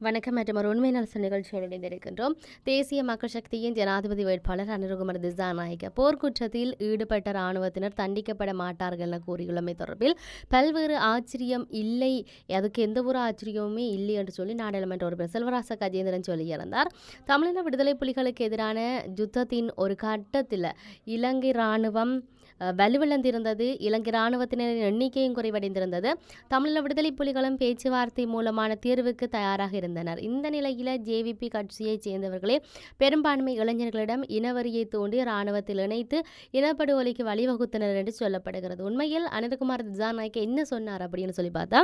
வணக்கம் மற்றும் ஒரு உண்மை நலச நிகழ்ச்சியோடு இணைந்திருக்கின்றோம் தேசிய மக்கள் சக்தியின் ஜனாதிபதி வேட்பாளர் அனுருகுமர் திசாநாயக்க போர்க்குற்றத்தில் ஈடுபட்ட இராணுவத்தினர் தண்டிக்கப்பட மாட்டார்கள் என கூறியுள்ளமை தொடர்பில் பல்வேறு ஆச்சரியம் இல்லை அதுக்கு எந்த ஒரு ஆச்சரியமுமே இல்லை என்று சொல்லி நாடாளுமன்ற உறுப்பினர் செல்வராச கஜேந்திரன் சொல்லியிருந்தார். தமிழின விடுதலை புலிகளுக்கு எதிரான யுத்தத்தின் ஒரு கட்டத்தில் இலங்கை இராணுவம் வலுவிழந்திருந்தது. இலங்கை இராணுவத்தினரின் எண்ணிக்கையும் குறைவடைந்திருந்தது. தமிழீழ விடுதலை புலிகளும் பேச்சுவார்த்தை மூலமான தீர்வுக்கு தயாராக இருந்தனர். இந்த நிலையில் ஜேவிபி கட்சியைச் சேர்ந்தவர்களே பெரும்பான்மை இளைஞர்களிடம் இனவரியை தூண்டி இராணுவத்தில் இணைத்து இனப்படுகொலைக்கு வழிவகுத்தனர் என்று சொல்லப்படுகிறது. உண்மையில் அனந்தகுமார் திசாநாயக்க என்ன சொன்னார் அப்படின்னு சொல்லி பார்த்தா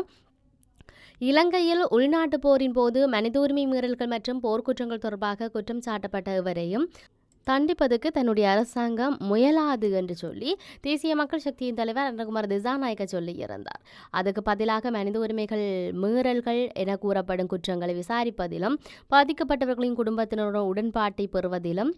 இலங்கையில் உள்நாட்டு போரின் போது மனித உரிமை மீறல்கள் மற்றும் போர்க்குற்றங்கள் தொடர்பாக குற்றம் சாட்டப்பட்ட இவரையும் தண்டிப்பதற்கு தன்னுடைய அரசாங்கம் முயலாது என்று சொல்லி தேசிய மக்கள் சக்தியின் தலைவர் அனந்தகுமார் திசாநாயக்க சொல்லியிருந்தார் அதுக்கு பதிலாக மனித உரிமைகள் மீறல்கள் என கூறப்படும் குற்றங்களை விசாரிப்பதிலும் பாதிக்கப்பட்டவர்களின் குடும்பத்தினருடன் உடன்பாட்டை பெறுவதிலும்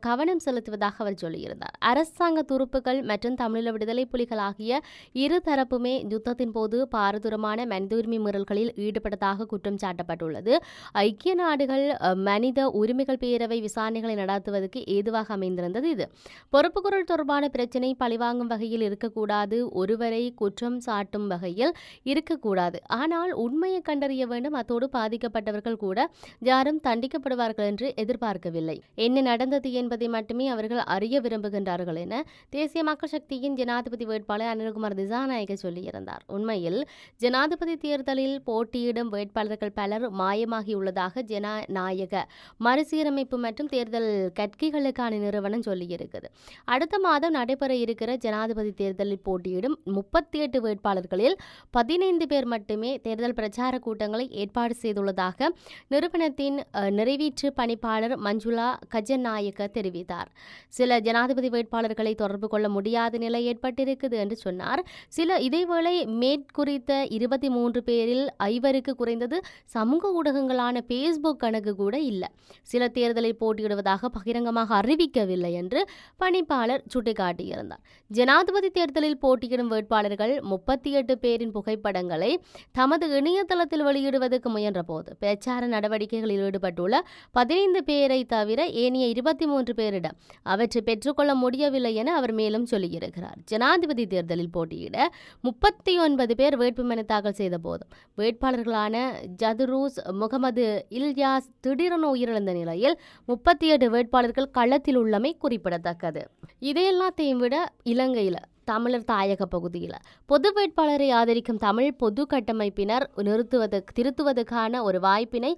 கவனம் செலுத்துவதாக அவர் சொல்லியிருந்தார் அரசாங்க துருப்புகள் மற்றும் தமிழீழ விடுதலை புலிகள் ஆகிய இரு தரப்புமே யுத்தத்தின் போது பாரதூரமான மனித உரிமை மீறல்களில் ஈடுபட்டதாக குற்றம் சாட்டப்பட்டுள்ளது. ஐக்கிய நாடுகள் மனித உரிமைகள் பேரவை விசாரணைகளை நடத்துவதற்கு ஏதுவாக அமைந்திருந்தது இது. பொறுப்புக்குரல் தொடர்பான பிரச்சனை பழிவாங்கும் வகையில் இருக்கக்கூடாது. ஒருவரை குற்றம் சாட்டும் வகையில் இருக்கக்கூடாது. ஆனால் உண்மையை கண்டறிய வேண்டும். அத்தோடு பாதிக்கப்பட்டவர்கள் கூட யாரும் தண்டிக்கப்படுவார்கள் என்று எதிர்பார்க்கவில்லை. என்ன நடந்தது என்பதை மட்டுமே அவர்கள் அறிய விரும்புகின்றார்கள் என தேசிய மக்கள் சக்தியின் ஜனாதிபதி வேட்பாளர் அனில்குமார் திசாநாயக சொல்லியிருந்தார். உண்மையில் ஜனாதிபதி தேர்தலில் போட்டியிடும் வேட்பாளர்கள் பலர் மாயமாகியுள்ளதாக ஜனநாயக மறுசீரமைப்பு மற்றும் தேர்தல் கட்கி கட்கிகளுக்கான நிறுவனம் சொல்லியிருக்குது. அடுத்த மாதம் நடைபெற இருக்கிற ஜனாதிபதி தேர்தலில் போட்டியிடும் முப்பத்தி எட்டு வேட்பாளர்களில் பதினைந்து பேர் மட்டுமே தேர்தல் பிரச்சார கூட்டங்களை ஏற்பாடு செய்துள்ளதாக நிறுவனத்தின் நிறைவேற்று பணிப்பாளர் மஞ்சுளா கஜநாயக்க தெரிவித்தார். சில ஜனாதிபதி வேட்பாளர்களை தொடர்பு கொள்ள முடியாத நிலை ஏற்பட்டிருக்குது என்று சொன்னார். சில இதேவேளை மேற்குறித்த இருபத்தி மூன்று பேரில் ஐவருக்கு குறைந்தது சமூக ஊடகங்களான ஃபேஸ்புக் கணக்கு கூட இல்லை. சில தேர்தலில் போட்டியிடுவதாக பகிரங்கமாக அறிவிக்கவில்லை என்று பணிப்பாளர் சுட்டிக்காட்டியிருந்தார். ஜனாதிபதி தேர்தலில் போட்டியிடும் வேட்பாளர்கள் முப்பத்தி எட்டு பேரின் புகைப்படங்களை தமது இணையதளத்தில் வெளியிடுவதற்கு முயன்றபோது பிரச்சார நடவடிக்கைகளில் ஈடுபட்டுள்ள பதினைந்து பேரை தவிர ஏனைய இருபத்தி மூன்று பேரிடம் அவற்றை பெற்றுக்கொள்ள முடியவில்லை என அவர் மேலும் சொல்லியிருக்கிறார். ஜனாதிபதி தேர்தலில் போட்டியிட முப்பத்தி ஒன்பது பேர் வேட்புமனு தாக்கல் செய்த போதும் வேட்பாளர்களான ஜதுரூஸ் முகமது இல்யாஸ் திடீரென உயிரிழந்த நிலையில் முப்பத்தி எட்டு வேட்பாளர்கள் களத்தில் உள்ளமை குறிப்பிடத்தக்கது. இதையெல்லாத்தையும் விட இலங்கையில் தமிழர் தாயக பகுதியில். பொது வேட்பாளரை ஆதரிக்கும் தமிழ் பொது கட்டமைப்பினர் நிறுத்துவது திருத்துவதற்கான ஒரு வாய்ப்பினை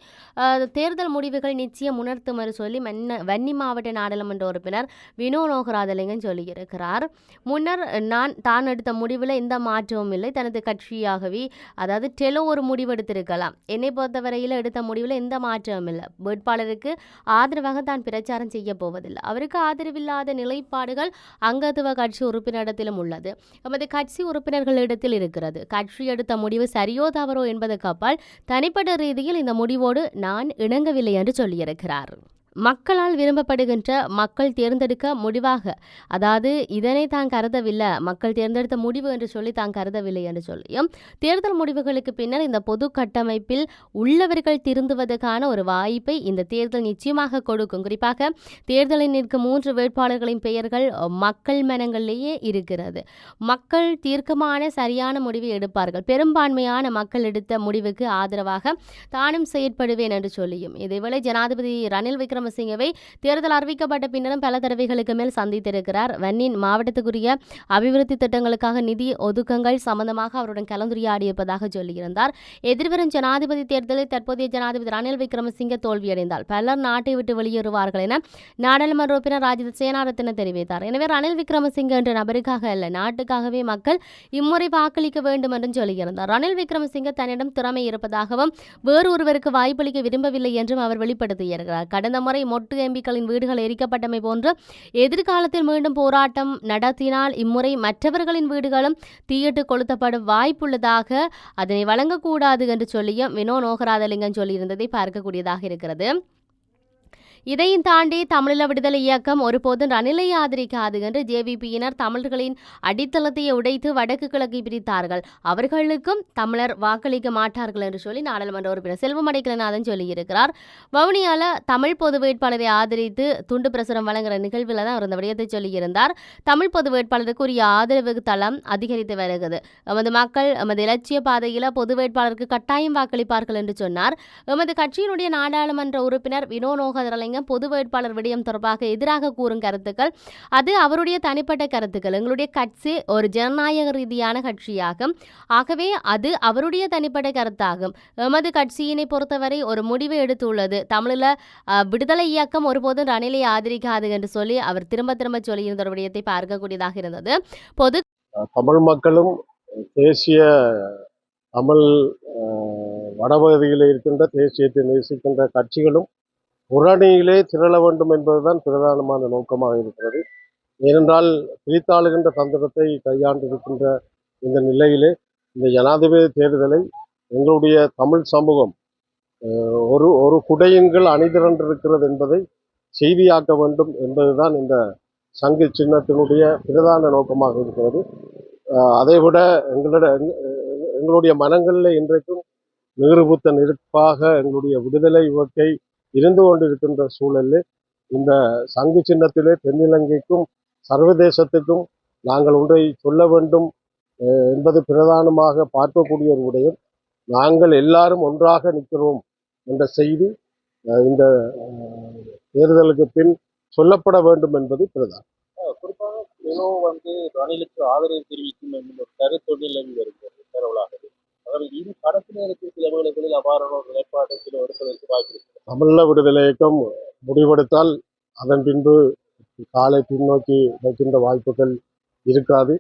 தேர்தல் முடிவுகள் நிச்சயம் உணர்த்துமாறு சொல்லி மன்ன வன்னி மாவட்ட நாடாளுமன்ற உறுப்பினர் வினோ லோகராதலிங்கன் சொல்லியிருக்கிறார். முன்னர் நான் தான் எடுத்த முடிவில் எந்த மாற்றமும் இல்லை. தனது கட்சியாகவே அதாவது டெலோ ஒரு முடிவெடுத்திருக்கலாம் என்னை பொறுத்தவரையில் எடுத்த முடிவில் எந்த மாற்றமும் இல்லை. வேட்பாளருக்கு ஆதரவாக தான் பிரச்சாரம் செய்ய போவதில்லை. அவருக்கு ஆதரவில்லாத நிலைப்பாடுகள் அங்கத்துவ கட்சி உறுப்பினரிடத்திலும் உள்ளது. எமது கட்சி உறுப்பினர்களிடத்தில் இருக்கிறது. கட்சி எடுத்த முடிவு சரியோ தவறோ என்பதற்கு அப்பால் தனிப்பட்ட ரீதியில் இந்த முடிவோடு நான் இணங்கவில்லை என்று சொல்லியிருக்கிறார். மக்களால் விரும்பப்படுகின்ற மக்கள் தேர்ந்தெடுக்க முடிவாக. அதாவது இதனை தான் கருதவில்லை. மக்கள் தேர்ந்தெடுத்த முடிவு என்று சொல்லி தான் கருதவில்லை என்று சொல்லியும் தேர்தல் முடிவுகளுக்கு பின்னர் இந்த பொது கட்டமைப்பில் உள்ளவர்கள் திருந்துவதற்கான ஒரு வாய்ப்பை இந்த தேர்தல் நிச்சயமாக கொடுக்கும். குறிப்பாக தேர்தலில் நிற்கும் மூன்று வேட்பாளர்களின் பெயர்கள் மக்கள் மனங்களிலேயே இருக்கிறது. மக்கள் தீர்க்கமான சரியான முடிவை எடுப்பார்கள். பெரும்பான்மையான மக்கள் எடுத்த முடிவுக்கு ஆதரவாக தானும் செயற்படுவேன் என்று சொல்லியும். இதேவேளை ஜனாதிபதி ரணில் விக்ரம் விக்ரமசிங்கவை தேர்தல் அறிவிக்கப்பட்ட பின்னரும் பல தடவைகளுக்கு மேல் சந்தித்திருக்கிறார். வன்னின் மாவட்டத்துக்குரிய அபிவிருத்தி திட்டங்களுக்காக நிதி ஒதுக்கங்கள் சம்பந்தமாக அவருடன் கலந்துரையாடியிருப்பதாக சொல்லியிருந்தார். எதிர்வரும் ஜனாதிபதி தேர்தலில் தற்போதைய ஜனாதிபதி ரணில் விக்ரமசிங்க தோல்வியடைந்தால் பலர் நாட்டை விட்டு வெளியேறுவார்கள் என நாடாளுமன்ற உறுப்பினர் ராஜித சேனாரத்ன தெரிவித்தார். எனவே ரணில் விக்ரமசிங்க என்ற நபருக்காக அல்ல நாட்டுக்காகவே மக்கள் இம்முறை வாக்களிக்க வேண்டும் என்றும் சொல்லியிருந்தார். ரணில் விக்ரமசிங்க தன்னிடம் திறமை இருப்பதாகவும் வேறு ஒருவருக்கு வாய்ப்பளிக்க விரும்பவில்லை என்றும் அவர் வெளிப்படுத்தியிருக்கிறார். கடந்த முறை மொட்டு எம்பிக்களின் வீடுகள் எரிக்கப்பட்டமை போன்று எதிர்காலத்தில் மீண்டும் போராட்டம் நடத்தினால் இம்முறை மற்றவர்களின் வீடுகளும் தீயிட்டு கொளுத்தப்படும் வாய்ப்புள்ளதாக அதனை வழங்கக்கூடாது என்று சொல்லியும் வினோ நோகராதலிங்கம் சொல்லியிருந்ததை பார்க்கக்கூடியதாக இருக்கிறது. இதையும் தாண்டி தமிழீழ விடுதலை இயக்கம் ஒருபோதும் ரணிலை ஆதரிக்காது என்று ஜேவிபியினர் தமிழர்களின் அடித்தளத்தை உடைத்து வடக்கு கிழக்கை பிரித்தார்கள். அவர்களுக்கும் தமிழர் வாக்களிக்க மாட்டார்கள் என்று சொல்லி நாடாளுமன்ற உறுப்பினர் செல்வமடைக்கலநாதன் சொல்லியிருக்கிறார். வவுனியால தமிழ் பொது வேட்பாளரை ஆதரித்து துண்டு பிரசுரம் வழங்குற நிகழ்வில் தான் அவர் இந்த விடயத்தை சொல்லியிருந்தார். தமிழ் பொது வேட்பாளருக்கு உரிய ஆதரவு தளம் அதிகரித்து வருகிறது. எமது மக்கள் எமது இலட்சிய பாதையில் பொது வேட்பாளருக்கு கட்டாயம் வாக்களிப்பார்கள் என்று சொன்னார். எமது கட்சியினுடைய நாடாளுமன்ற உறுப்பினர் வினோ நோகதரலிங்கம் பொது வேட்பாளர் விடயம் தொடர்பாக எதிராக கூறும் கருத்துக்கள். அது அவருடைய தனிப்பட்ட கருத்துக்கள். எங்களுடைய கட்சி ஒரு ஜனநாயக ரீதியான கட்சியாகும். ஆகவே அது அவருடைய தனிப்பட்ட கருத்தாகும். எமது கட்சியினை பொறுத்தவரை ஒரு முடிவு எடுத்துள்ளது. தமிழில் விடுதலை இயக்கம் ஒருபோதும் ரணிலை ஆதரிக்காது என்று சொல்லி அவர் திரும்ப திரும்ப சொல்லியிருந்த ஒரு விடயத்தை பார்க்கக்கூடியதாக இருந்தது. பொது தமிழ் மக்களும் தேசிய தமிழ் வடபகுதியில் இருக்கின்ற தேசியத்தை நேசிக்கின்ற கட்சிகளும் புறணியிலே திரள வேண்டும் என்பதுதான் பிரதானமான நோக்கமாக இருக்கிறது. ஏனென்றால் பிரித்தாளுகின்ற தந்திரத்தை கையாண்டிருக்கின்ற இந்த நிலையிலே இந்த ஜனாதிபதி தேர்தலை எங்களுடைய தமிழ் சமூகம் ஒரு ஒரு குடையுங்கள் அணிதிரண்டிருக்கிறது என்பதை செய்தியாக்க வேண்டும் என்பதுதான் இந்த சங்கு சின்னத்தினுடைய பிரதான நோக்கமாக இருக்கிறது. அதைவிட அதை விட எங்களோட எங்களுடைய மனங்களில் இன்றைக்கும் நிறுவுத்த நெருப்பாக எங்களுடைய விடுதலை இவற்றை இருந்து கொண்டிருக்கின்ற சூழலில் இந்த சங்கு சின்னத்திலே தென்னிலங்கைக்கும் சர்வதேசத்துக்கும் நாங்கள் ஒன்றை சொல்ல வேண்டும் என்பது பிரதானமாக பார்க்கக்கூடிய ஒரு விடயம். நாங்கள் எல்லாரும் ஒன்றாக நிற்கிறோம் என்ற செய்தி இந்த தேர்தலுக்கு பின் சொல்லப்பட வேண்டும் என்பது பிரதானம். குறிப்பாக வந்து ரணிலுக்கு ஆதரவு தெரிவிக்கும் என்ற ஒரு கருத்து வருகிறது பரவலாக அவர் இரு கடைசி சில வேளைகளில் அபாரமான நிலைப்பாட்டை சில எடுப்பதற்கு வாய்ப்பு தமிழ விடுதலை இயக்கம் முடிவெடுத்தால் அதன் பின்பு காலை பின்னோக்கி வைக்கின்ற வாய்ப்புகள் இருக்காது.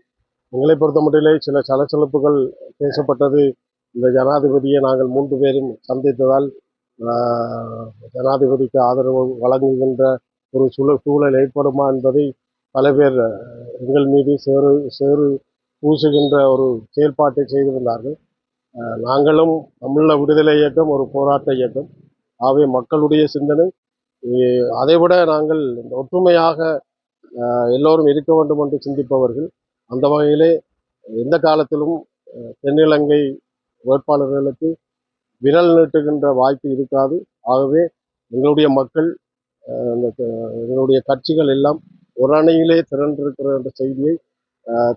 எங்களை பொறுத்தமட்டிலே சில சலசலப்புகள் பேசப்பட்டது. இந்த ஜனாதிபதியை நாங்கள் மூன்று பேரும் சந்தித்ததால் ஜனாதிபதிக்கு ஆதரவு வழங்குகின்ற ஒரு சுழ சூழல் ஏற்படுமா என்பதை பல பேர் எங்கள் மீது சேறு சேறு பூசுகின்ற ஒரு செயல்பாட்டை செய்து வந்தார்கள் நாங்களும் தமிழ விடுதலை இயக்கம் ஒரு போராட்ட இயக்கம். ஆகவே மக்களுடைய சிந்தனை அதைவிட நாங்கள் ஒற்றுமையாக எல்லோரும் இருக்க வேண்டும் என்று சிந்திப்பவர்கள் அந்த வகையிலே எந்த காலத்திலும் தென்னிலங்கை வேட்பாளர்களுக்கு விரல் நீட்டுகின்ற வாய்ப்பு இருக்காது. ஆகவே எங்களுடைய மக்கள் எங்களுடைய கட்சிகள் எல்லாம் ஒரு அணையிலே திரண்டிருக்கிற என்ற செய்தியை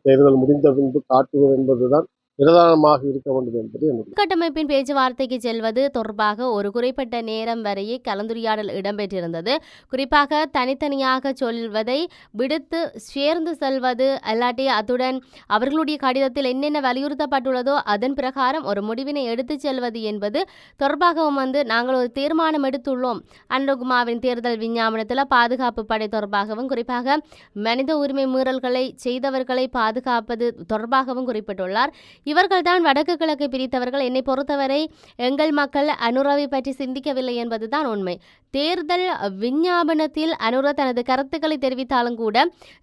தேர்தல் முடிந்த பின்பு காட்டுவது என்பதுதான் பிரதானமாக இருக்க வேண்டும் என்பது என்னுடைய கட்டமைப்பின் பேச்சுவார்த்தைக்கு செல்வது தொடர்பாக ஒரு குறிப்பிட்ட நேரம் வரையே கலந்துரையாடல் இடம்பெற்றிருந்தது. குறிப்பாக தனித்தனியாக சொல்வதை விடுத்து சேர்ந்து செல்வது அல்லாட்டி அத்துடன் அவர்களுடைய கடிதத்தில் என்னென்ன வலியுறுத்தப்பட்டுள்ளதோ அதன் பிரகாரம் ஒரு முடிவினை எடுத்துச் செல்வது என்பது தொடர்பாகவும் வந்து நாங்கள் ஒரு தீர்மானம் எடுத்துள்ளோம். அனுகுமாவின் தேர்தல் விஞ்ஞாபனத்தில் பாதுகாப்பு படை தொடர்பாகவும் குறிப்பாக மனித உரிமை மீறல்களை செய்தவர்களை பாதுகாப்பது தொடர்பாகவும் குறிப்பிட்டுள்ளார். இவர்கள்தான் வடக்கு கிழக்கு பிரித்தவர்கள். என்னை பொறுத்தவரை எங்கள் மக்கள் அனுராவை பற்றி சிந்திக்கவில்லை என்பதுதான் உண்மை. தேர்தல் விஞ்ஞாபனத்தில் அனுர தனது கருத்துக்களை தெரிவித்தாலும் கூட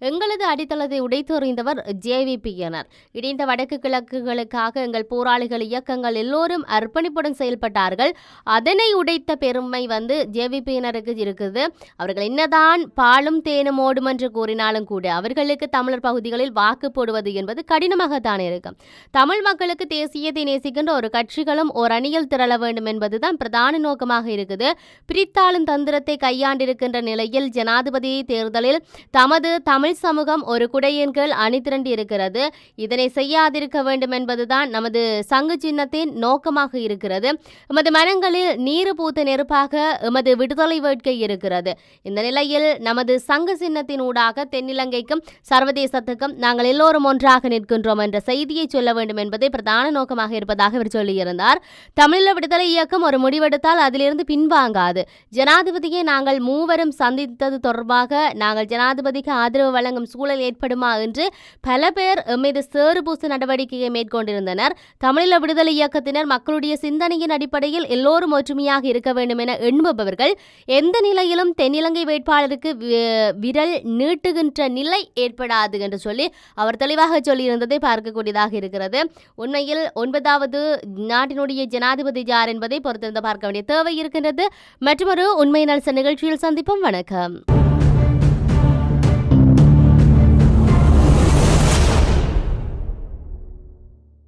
எங்களது அடித்தளத்தை உடைத்தொறிந்தவர் ஜேவிபியினர் இணைந்த வடக்கு கிழக்குகளுக்காக எங்கள் போராளிகள் இயக்கங்கள் எல்லோரும் அர்ப்பணிப்புடன் செயல்பட்டார்கள். அதனை உடைத்த பெருமை வந்து ஜேவிபியினருக்கு இருக்குது. அவர்கள் என்னதான் பாலும் தேனும் ஓடும் என்று கூறினாலும் கூட அவர்களுக்கு தமிழர் பகுதிகளில் வாக்கு போடுவது என்பது கடினமாகத்தான் இருக்கும். தமிழ் மக்களுக்கு தேசியத்தை நேசிக்கின்ற ஒரு கட்சிகளும் ஒரு அணியில் திரள வேண்டும் என்பதுதான் பிரதான நோக்கமாக இருக்குது. பிரித்தாளும் தந்திரத்தை கையாண்டிருக்கின்ற நிலையில் ஜனாதிபதி தேர்தலில் தமது தமிழ் சமூகம் ஒரு குடையின் கீழ் அணிதிரண்டி இருக்கிறது இதனை செய்யாதிருக்க வேண்டும் என்பதுதான் நமது சங்கு சின்னத்தின் நோக்கமாக இருக்கிறது. எமது மனங்களில் நீரு பூத்த நெருப்பாக எமது விடுதலை வேட்கை இருக்கிறது. இந்த நிலையில் நமது சங்கு சின்னத்தின் ஊடாக தென்னிலங்கைக்கும் சர்வதேசத்துக்கும் நாங்கள் எல்லோரும் ஒன்றாக நிற்கின்றோம் என்ற செய்தியை சொல்ல வேண்டும் என்பதே பிரதான நோக்கமாக இருப்பதாக அவர் சொல்லியிருந்தார். தமிழீழ விடுதலை இயக்கம் ஒரு முடிவெடுத்தால் அதிலிருந்து பின்வாங்காது. ஜனா ஜனாதிபதியை நாங்கள் மூவரும் சந்தித்தது தொடர்பாக நாங்கள் ஜனாதிபதிக்கு ஆதரவு வழங்கும் சூழல் ஏற்படுமா என்று பல பேர் மீது சேறுபூச நடவடிக்கையை மேற்கொண்டிருந்தனர். தமிழீழ விடுதலை இயக்கத்தினர் மக்களுடைய சிந்தனையின் அடிப்படையில் எல்லோரும் ஒற்றுமையாக இருக்க வேண்டும் என எண்ணுபவர்கள் எந்த நிலையிலும் தென்னிலங்கை வேட்பாளருக்கு வி- விரல் நீட்டுகின்ற நிலை ஏற்படாது என்று சொல்லி அவர் தெளிவாக சொல்லியிருந்ததை பார்க்கக்கூடியதாக இருக்கிறது. உண்மையில் ஒன்பதாவது நாட்டினுடைய ஜனாதிபதி யார் என்பதை பொறுத்திருந்து பார்க்க வேண்டிய தேவை இருக்கின்றது. மற்றொரு உண்மை நலச நிகழ்ச்சியில் சந்திப்போம். வணக்கம்.